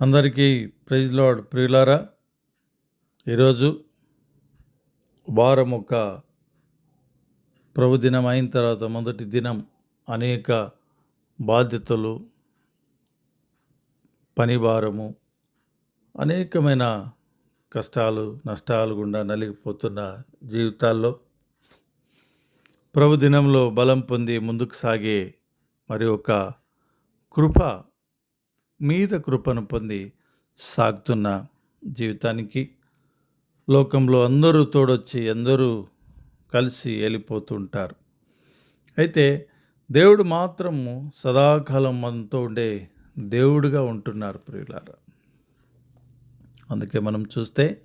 అందరికీ praise lord ప్రియులారా ఈరోజు వారం ఒక ప్రభు దినం అయిన తర్వాత మొదటి దినం అనేక బాధ్యతలు పని భారము అనేకమైన కష్టాలు నష్టాలు గుండా నలిగిపోతున్న జీవితాల్లో ప్రభు దినంలో బలం పొంది ముందుకు సాగే మరి ఒక కృప మీద కృపను పొంది సాగుతున్న జీవితానికి లోకంలో అందరూ తోడొచ్చి అందరూ కలిసి వెళ్ళిపోతుంటారు. అయితే దేవుడు మాత్రము సదాకాలం మనతో ఉండే దేవుడుగా ఉంటున్నారు ప్రియులారా. అందుకే మనం చూస్తే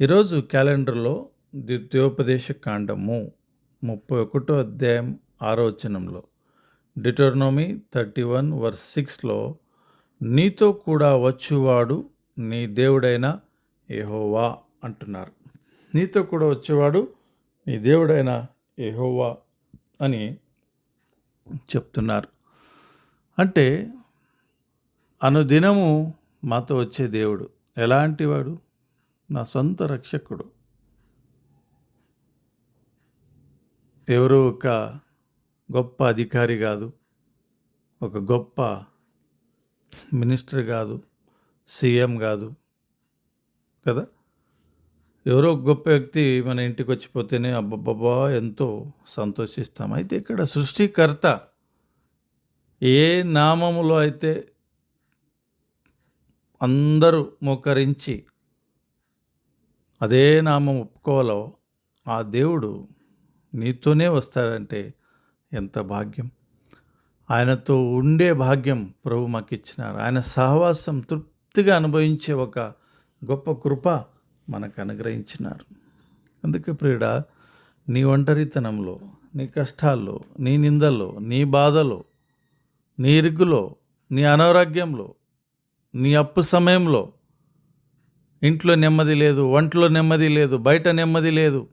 ఈరోజు క్యాలెండర్లో ద్వితీయోపదేశ కాండము ముప్పై ఒకటో అధ్యాయం ఆరోచనంలో డిటర్నోమీ థర్టీ వన్ వర్స్ సిక్స్లో నీతో కూడా వచ్చువాడు నీ దేవుడైన యెహోవా అంటున్నారు. నీతో కూడా వచ్చేవాడు నీ దేవుడైన యెహోవా అని చెప్తున్నారు. అంటే అనుదినము మాతో వచ్చే దేవుడు ఎలాంటి వాడు నా సొంత రక్షకుడు. ఎవరో ఒక గొప్ప అధికారి కాదు ఒక గొప్ప మినిస్టర్ కాదు సీఎం కాదు కదా? ఎవరో గొప్ప వ్యక్తి మన ఇంటికి వచ్చిపోతేనే అబ్బబ్బబ్బా ఎంతో సంతోషిస్తాం. అయితే ఇక్కడ సృష్టికర్త ఏ నామములో అయితే అందరూ మోకరించి అదే నామం ఒప్పుకోవాలో ఆ దేవుడు నీతోనే వస్తాడంటే ఎంత భాగ్యం. ఆయనతో ఉండే భాగ్యం ప్రభు మాకు ఇచ్చినారు ఆయన సహవాసం తృప్తిగా అనుభవించే ఒక గొప్ప కృప మనకు అనుగ్రహించినారు. అందుకే ప్రియుడ నీ ఒంటరితనంలో నీ కష్టాల్లో నీ నిందల్లో నీ బాధలో నీ ఇరుకులో నీ అనారోగ్యంలో నీ అప్పు సమయంలో ఇంట్లో నెమ్మది లేదు ఒంట్లో నెమ్మది లేదు బయట నెమ్మది లేదు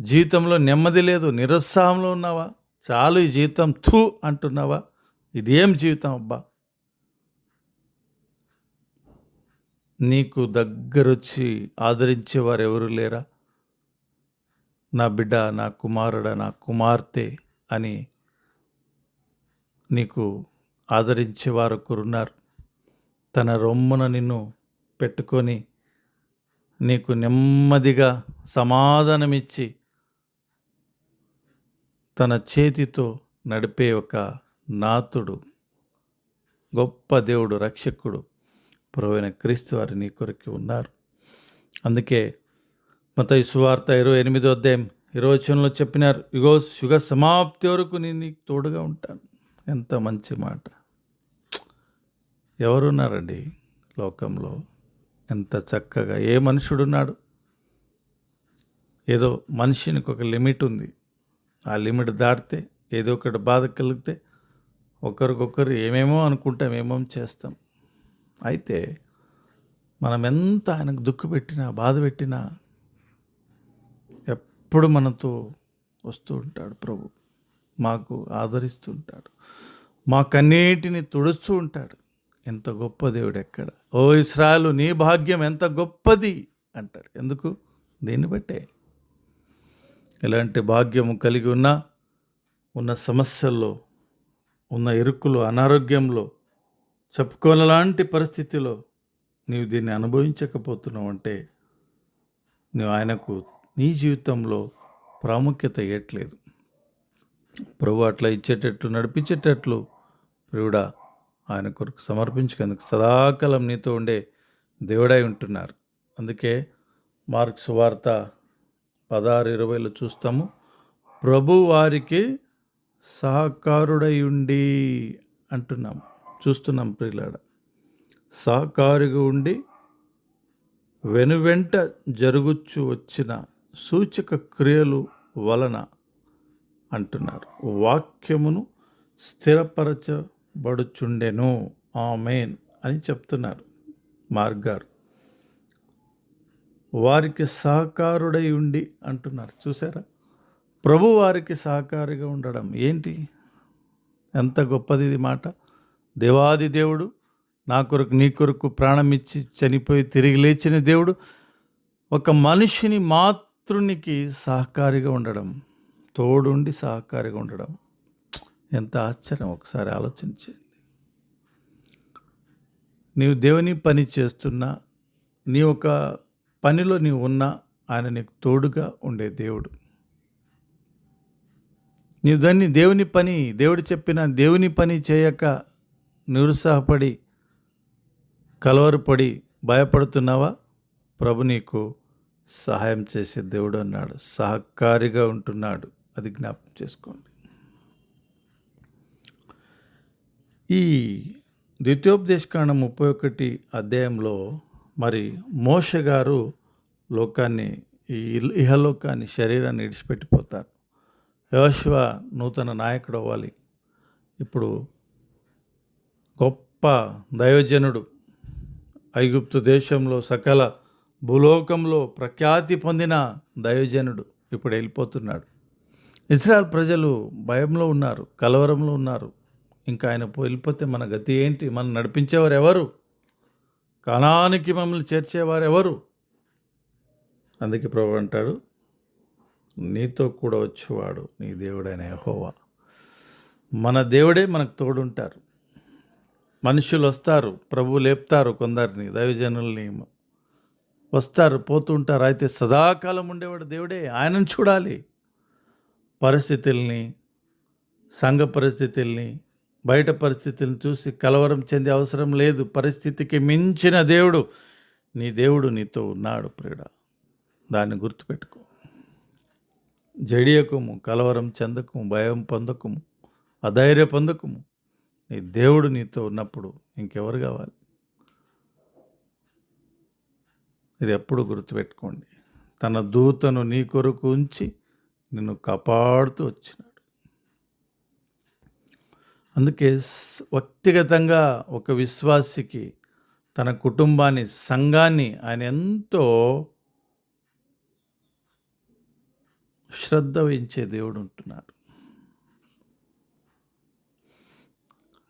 జీవితంలో నెమ్మది లేదు నిరుత్సాహంలో ఉన్నావా? చాలు ఈ జీవితం థూ అంటున్నావా? ఇది ఏం జీవితం అబ్బా? నీకు దగ్గరొచ్చి ఆదరించేవారు ఎవరు లేరా? నా బిడ్డ నా కుమారుడ నా కుమార్తె అని నీకు ఆదరించేవారు ఒకరున్నారు తన రొమ్మున నిన్ను పెట్టుకొని నీకు నెమ్మదిగా సమాధానమిచ్చి తన చేతితో నడిపే ఒక నాతుడు గొప్ప దేవుడు రక్షకుడు పురవైన క్రీస్తు వారి నీ కొరకు ఉన్నారు. అందుకే మత సువార్త ఇరవై ఎనిమిదో అధ్యాయం ఇరవై వచనంలో చెప్పినారు యుగో యుగ సమాప్తి వరకు నేను నీకు తోడుగా ఉంటాను. ఎంత మంచి మాట. ఎవరున్నారండి లోకంలో ఎంత చక్కగా? ఏ మనుషుడున్నాడు? ఏదో మనిషినికి ఒక లిమిట్ ఉంది. ఆ లిమిట్ దాటితే ఏదో ఒకటి బాధ కలిగితే ఒకరికొకరు ఏమేమో అనుకుంటాం ఏమేమో చేస్తాం. అయితే మనం ఎంత ఆయనకు దుఃఖ పెట్టినా బాధ పెట్టినా ఎప్పుడు మనతో వస్తూ ఉంటాడు ప్రభు. మాకు ఆదరిస్తూ ఉంటాడు. మా కన్నీటిని తుడుస్తూ ఉంటాడు. ఎంత గొప్ప దేవుడు ఎక్కడ? ఓ ఇస్రాయలు నీ భాగ్యం ఎంత గొప్పది అంటాడు. ఎందుకు? దీన్ని బట్టే ఎలాంటి భాగ్యము కలిగి ఉన్నా ఉన్న సమస్యల్లో ఉన్న ఇరుక్కులు అనారోగ్యంలో చెప్పుకోనలాంటి పరిస్థితిలో నీవు దీన్ని అనుభవించకపోతున్నావు అంటే నువ్వు ఆయనకు నీ జీవితంలో ప్రాముఖ్యత ఇవ్వట్లేదు ప్రభు అట్లా ఇచ్చేటట్లు నడిపించేటట్లు ప్రియుడా ఆయన కొరకు సమర్పించుకేందుకు సదాకాలం నీతో ఉండే దేవుడై ఉంటున్నారు. అందుకే మార్క్స్ వార్త పదహారు ఇరవైలో చూస్తాము. ప్రభు వారికి సహకారుడై ఉండి అంటున్నాం చూస్తున్నాం ప్రియులాడ సహకారిగా ఉండి వెనువెంట జరుగుచ్చు వచ్చిన సూచక క్రియలు వలన అంటున్నారు. వాక్యమును స్థిరపరచబడుచుండెను. ఆమెన్ అని చెప్తున్నారు మార్గారు. వారికి సహకారుడై ఉండి అంటున్నారు. చూసారా ప్రభు వారికి సహకారిగా ఉండడం ఏంటి? ఎంత గొప్పది ఇది మాట. దేవాది దేవుడు నా కొరకు నీ కొరకు ప్రాణం ఇచ్చి చనిపోయి తిరిగి లేచిన దేవుడు ఒక మనిషిని మాతృనికి సహకారిగా ఉండడం తోడుండి సహకారిగా ఉండడం. ఎంత ఆశ్చర్యం. ఒకసారి ఆలోచించండి నీవు దేవుని పని చేస్తున్నా నీ ఒక పనిలో నీవు ఉన్నా ఆయన నీకు తోడుగా ఉండే దేవుడు. నీవు దాన్ని దేవుని పని దేవుడు చెప్పిన దేవుని పని చేయక నిరుత్సాహపడి కలవరపడి భయపడుతున్నావా? ప్రభు నీకు సహాయం చేసే దేవుడు అన్నాడు. సహకారిగా ఉంటున్నాడు. అది జ్ఞాపకం చేసుకోండి. ఈ ద్వితీయోపదేశకాండం ముప్పై ఒకటి అధ్యాయంలో మరి మోష గారు లోకాన్ని ఈ ఇహలోకాన్ని శరీరాన్ని విడిచిపెట్టిపోతారు. యోశివ నూతన నాయకుడు అవ్వాలి ఇప్పుడు గొప్ప దైవజనుడు ఐగుప్తు దేశంలో సకల భూలోకంలో ప్రఖ్యాతి పొందిన దైవజనుడు ఇప్పుడు వెళ్ళిపోతున్నాడు. ఇస్రాయల్ ప్రజలు భయంలో ఉన్నారు కలవరంలో ఉన్నారు. ఇంకా ఆయన వెళ్ళిపోతే మన గతి ఏంటి? మనం నడిపించేవారు ఎవరు? కణానికి మమ్మల్ని చేర్చేవారు ఎవరు అందుకే ప్రభు అంటాడు నీతో కూడా వచ్చేవాడు నీ దేవుడైన యహోవా. మన దేవుడే మనకు తోడుంటారు. మనుషులు వస్తారు ప్రభు లేపుతారు కొందరిని దైవజనుల్ని వస్తారు పోతుంటారు. అయితే సదాకాలం ఉండేవాడు దేవుడే ఆయనను చూడాలి. పరిస్థితుల్ని సంఘ పరిస్థితుల్ని బయట పరిస్థితిని చూసి కలవరం చెందే అవసరం లేదు. పరిస్థితికి మించిన దేవుడు నీ దేవుడు నీతో ఉన్నాడు ప్రియుడ. దాన్ని గుర్తుపెట్టుకో. జడియకుము కలవరం చెందకము భయం పొందకము అధైర్య పొందకము నీ దేవుడు నీతో ఉన్నప్పుడు ఇంకెవరు కావాలి? ఇది ఎప్పుడు గుర్తుపెట్టుకోండి. తన దూతను నీ కొరకు ఉంచి నిన్ను కాపాడుతూ వచ్చినాడు. అందుకే వ్యక్తిగతంగా ఒక విశ్వాసికి తన కుటుంబాన్ని సంఘాన్ని ఆయన ఎంతో శ్రద్ధ వహించే దేవుడు ఉంటున్నారు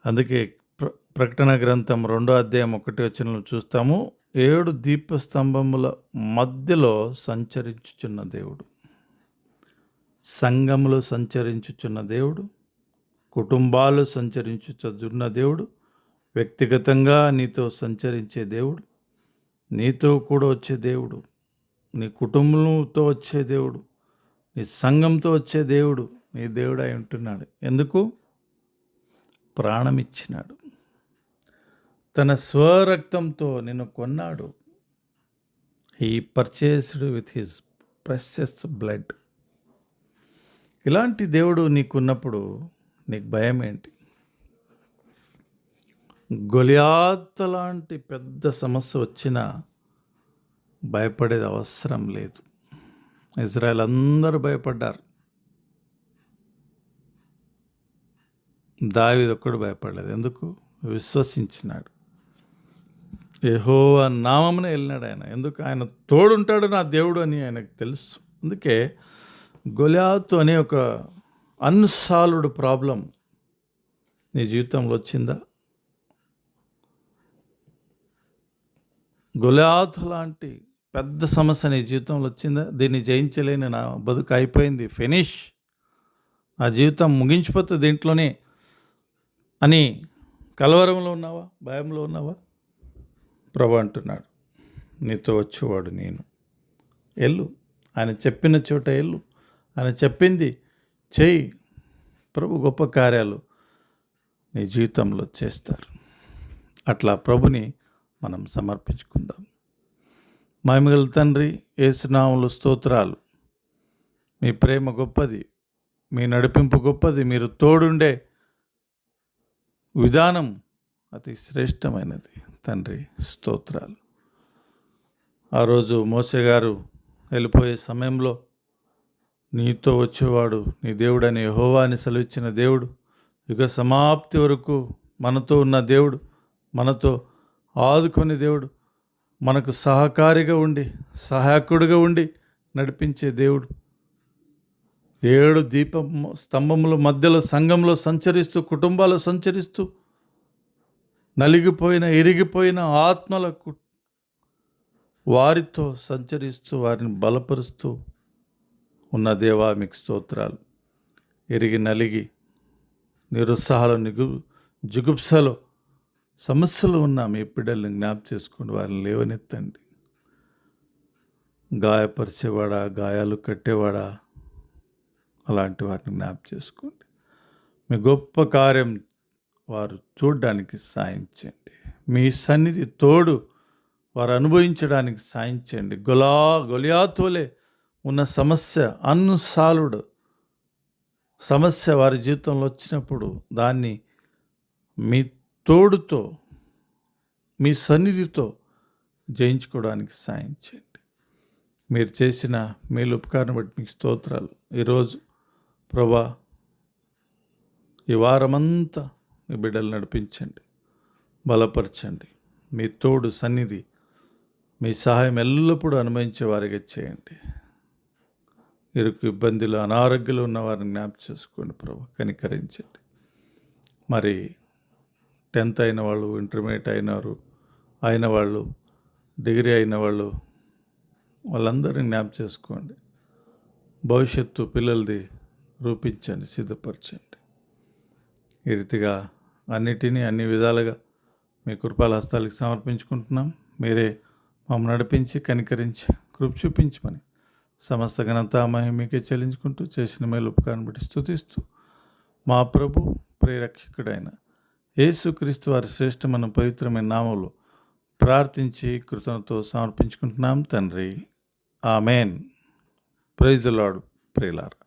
అందుకే ప్ర ప్రకటన గ్రంథం రెండో అధ్యాయం ఒకటి వచ్చిన చూస్తాము. ఏడు దీపస్తంభముల మధ్యలో సంచరించుచున్న దేవుడు. సంఘములో సంచరించుచున్న దేవుడు. కుటుంబాలు సంచరించుచున్న దేవుడు వ్యక్తిగతంగా నీతో సంచరించే దేవుడు నీతో కూడా వచ్చే దేవుడు నీ కుటుంబంతో వచ్చే దేవుడు నీ సంఘంతో వచ్చే దేవుడు నీ దేవుడు అయి ఉంటున్నాడు. ఎందుకు? ప్రాణం ఇచ్చినాడు తన స్వరక్తంతో నిన్ను కొన్నాడు. He purchased with his precious blood ఇలాంటి దేవుడు నీకున్నప్పుడు నీకు భయం ఏంటి? గొలియాత్ లాంటి పెద్ద సమస్య వచ్చినా భయపడేది అవసరం లేదు. ఇజ్రాయెల్ అందరూ భయపడ్డారు. దావీదు ఒక్కడు భయపడలేదు. ఎందుకు? విశ్వసించినాడు. ఏహో నామమున వెళ్ళినాడు ఆయన. ఎందుకు? ఆయన తోడుంటాడు నా దేవుడు అని ఆయనకు తెలుసు. అందుకే గొలియాతు అనే ఒక అన్సాల్వ్డ్ ప్రాబ్లం నీ జీవితంలో వచ్చిందా? గొలియాతు లాంటి పెద్ద సమస్య నీ జీవితంలో వచ్చిందా? దీన్ని జయించలేని నా బతుకు అయిపోయింది. ఫినిష్. నా జీవితం ముగించిపోతుంది దీంట్లోనే అని కలవరంలో ఉన్నావా? భయంలో ఉన్నావా? ప్రభు అంటున్నాడు. నీతో వచ్చేవాడు నేను. ఎల్లు. ఆయన చెప్పిన చోట ఎల్లు. ఆయన చెప్పింది చేయి ప్రభు గొప్ప కార్యాలు నీ జీవితంలో చేస్తారు. అట్లా ప్రభుని మనం సమర్పించుకుందాం. మహిమగల తండ్రి ఏసునాములు స్తోత్రాలు. మీ ప్రేమ గొప్పది మీ నడిపింపు గొప్పది మీరు తోడుండే విధానం అతి శ్రేష్టమైనది. తండ్రి స్తోత్రాలు. ఆ రోజు మోసే గారు వెళ్ళిపోయే సమయంలో నీతో వచ్చేవాడు నీ దేవుడని యహోవాని సెలవిచ్చిన దేవుడు. యుగ సమాప్తి వరకు మనతో ఉన్న దేవుడు మనతో ఆదుకొని దేవుడు మనకు సహకారిగా ఉండి సహాయకుడిగా ఉండి నడిపించే దేవుడు. ఏడు దీపం స్తంభముల మధ్యలో సంఘంలో సంచరిస్తూ కుటుంబాలు సంచరిస్తూ నలిగిపోయిన ఇరిగిపోయిన ఆత్మలకు వారితో సంచరిస్తూ వారిని బలపరుస్తూ ఉన్న దేవా మీకు స్తోత్రాలు. ఎరిగి నలిగి నిరుత్సాహాలు నిగు జుగుప్సలో సమస్యలు ఉన్న మీ బిడ్డల్ని జ్ఞాప చేసుకోండి వారిని లేవనెత్తండి. గాయపరిచేవాడా గాయాలు కట్టేవాడా? అలాంటి వారిని జ్ఞాప చేసుకోండి. మీ గొప్ప కార్యం వారు చూడడానికి సాయించండి మీ సన్నిధి తోడు వారు అనుభవించడానికి సాయించండి గొలా గొలియాతోలే ఉన్న సమస్య అన్సాల్వ్డ్ సమస్య వారి జీవితంలో వచ్చినప్పుడు దాన్ని మీ తోడుతో మీ సన్నిధితో జయించుకోవడానికి సాయం చేయండి. మీరు చేసిన మేలు ఉపకారం బట్టి మీకు స్తోత్రాలు. ఈరోజు ప్రభా ఈ వారమంతా మీ బిడ్డలు నడిపించండి. బలపరచండి. మీ తోడు సన్నిధి మీ సహాయం ఎల్లప్పుడూ అనుభవించే వారిగా చేయండి. ఇరుకు ఇబ్బందులు అనారోగ్యాలు ఉన్న వారిని చేసుకోండి ప్రభు కనికరించండి. మరి టెన్త్ అయిన వాళ్ళు ఇంటర్మీడియట్ అయినారు అయిన వాళ్ళు డిగ్రీ అయిన వాళ్ళు వాళ్ళందరినీ జ్ఞాపకం చేసుకోండి. భవిష్యత్తు పిల్లలది రూపించండి సిద్ధపరచండి. ఈ రీతిగా అన్నిటినీ అన్ని విధాలుగా మీ కృపాల హస్తాలకు సమర్పించుకుంటున్నాం. మీరే మమ్మల్ని నడిపించి కనికరించి కృప చూపించమని సమస్త ఘనత మహిమీకే చెల్లించుకుంటూ చేసిన మేలు ఉపకారం బట్టి స్థుతిస్తూ మా ప్రభు ప్రేరక్షకుడైన యేసుక్రీస్తు వారి శ్రేష్టమైన పవిత్రమైన నామంలో ప్రార్థించి కృతజ్ఞతతో సమర్పించుకుంటున్నాం తండ్రి. ఆమెన్. Praise Lord ప్రేలారా.